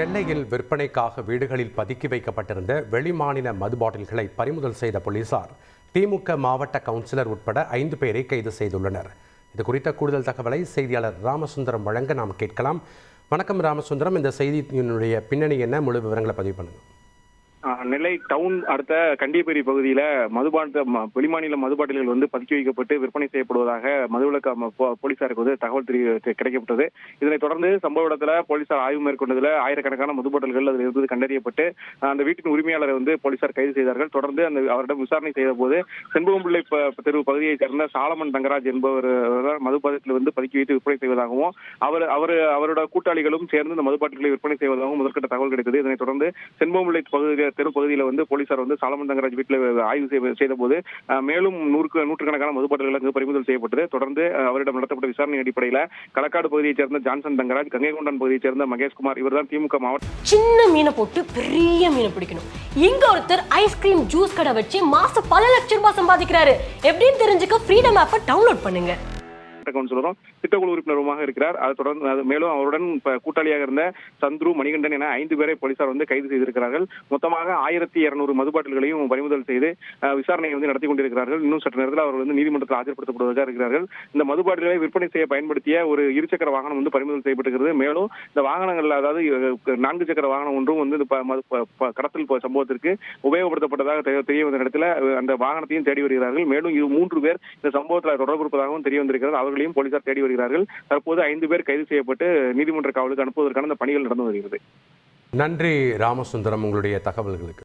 சென்னையில் விற்பனைக்காக வீடுகளில் பதுக்கி வைக்கப்பட்டிருந்த வெளிமாநில மது பாட்டில்களை பறிமுதல் செய்த போலீசார் திமுக மாவட்ட கவுன்சிலர் உட்பட ஐந்து பேரை கைது செய்துள்ளனர். இது குறித்த கூடுதல் தகவலை செய்தியாளர் ராமசுந்தரம் வழங்க நாம் கேட்கலாம். வணக்கம் ராமசுந்தரம். இந்த செய்தியினுடைய பின்னணி என்ன? முழு விவரங்களை பதிவு பண்ணுங்கள் நெல்லை டவுன் அடுத்த கண்டியப்பேரி பகுதியில் மதுபான ம- வெளிமாநில மதுபாட்டில்கள் வந்து பதுக்கி வைக்கப்பட்டு விற்பனை செய்யப்படுவதாக மதுவிலக்கு போ- போலீசாருக்கு வந்து தகவல் தெரிய கிடைக்கப்பட்டது. இதனைத் தொடர்ந்து சம்பவ இடத்துல போலீசார் ஆய்வு மேற்கொண்டதில் ஆயிரக்கணக்கான மதுபாட்டில்கள் அதில் இருந்தது கண்டறியப்பட்டு அந்த வீட்டின் உரிமையாளரை வந்து போலீசார் கைது செய்தார்கள். தொடர்ந்து அந்த அவரிடம் விசாரணை செய்த போது செண்பகம்பிள்ளை ப- பகுதியைச் சேர்ந்த சாலமன் தங்கராஜ் என்பவர் மதுபாட்டில் வந்து பதுக்கி வைத்து விற்பனை செய்வதாகவும் அவர் அவர் அவரோட கூட்டாளிகளும் சேர்ந்து இந்த மதுபாட்டில்களை விற்பனை செய்வதாகவும் முதற்கட்ட தகவல் கிடைத்தது. இதனைத் தொடர்ந்து செண்பகம்பிள்ளை பகுதியில் தெரு பகுதியில் வந்து போலீசார் வந்து சாலமன் தங்கராஜ் வீட்டில் ஆய்வு செய்ய- செய்த போது மேலும் நூறுக்கு நூற்றுக்கணக்கான மதுபாட்டில்கள் பறிமுதல் செய்யப்பட்டது. தொடர்ந்து அவரிடம் நடத்தப்பட்ட விசாரணை அடிப்படையில் களக்காடு பகுதியைச் சேர்ந்த ஜான்சன் தங்கராஜ் கங்கைகொண்டான் பகுதியைச் சேர்ந்த மகேஷ்குமார் இவர்தான் திமுக மாவட்ட சின்ன மீனை போட்டு பெரிய மீனை பிடிக்கணும். இங்க ஒருத்தர் ஐஸ்கிரீம் ஜூஸ் கடை வச்சு மாசம் பல லட்சம் ரூபாய் சம்பாதிக்கிறாரு. எப்படின்னு தெரிஞ்சுக்க ஃப்ரீடம் ஆப்பை டவுன்லோட் பண்ணுங்க. கவுன்சிலரும் திட்டக்குழு உறுப்பினருமாக இருக்கிறார். அதை தொடர்ந்து மேலும் அவருடன் கூட்டாளியாக இருந்த சந்துரு மணிகண்டன் என ஐந்து பேரை போலீசார் வந்து கைது செய்திருக்கிறார்கள். மொத்தமாக ஆயிரத்தி இருநூறு மதுபாட்டில்களையும் பறிமுதல் செய்து விசாரணையை வந்து நடத்தி கொண்டிருக்கிறார்கள். இன்னும் சற்று நேரத்தில் அவர்கள் வந்து நீதிமன்றத்தில் ஆஜர்படுத்தப்படுவதாக இருக்கிறார்கள். இந்த மதுபாட்டில்களை விற்பனை செய்ய பயன்படுத்திய ஒரு இருசக்கர வாகனம் வந்து பறிமுதல் செய்யப்பட்டிருக்கிறது. மேலும் இந்த வாகனங்கள் அதாவது நான்கு சக்கர வாகனம் ஒன்றும் வந்து இந்த கடத்தல் சம்பவத்திற்கு உபயோகப்படுத்தப்பட்டதாக தெரிய- வந்த இடத்துல அந்த வாகனத்தையும் தேடி வருகிறார்கள். மேலும் இது மூன்று பேர் இந்த சம்பவத்தில் தொடர்பு இருப்பதாகவும் தெரிய வந்திருக்கிறது. அவர்களையும் போலீசார் தேடி வருகிறார்கள். தற்போது ஐந்து பேர் கைது செய்யப்பட்டு நீதிமன்ற காவலுக்கு அனுப்புவதற்கான இந்த பணிகள் நடந்து வருகிறது. நன்றி ராமசுந்தரம் உங்களுடைய தகவல்களுக்கு.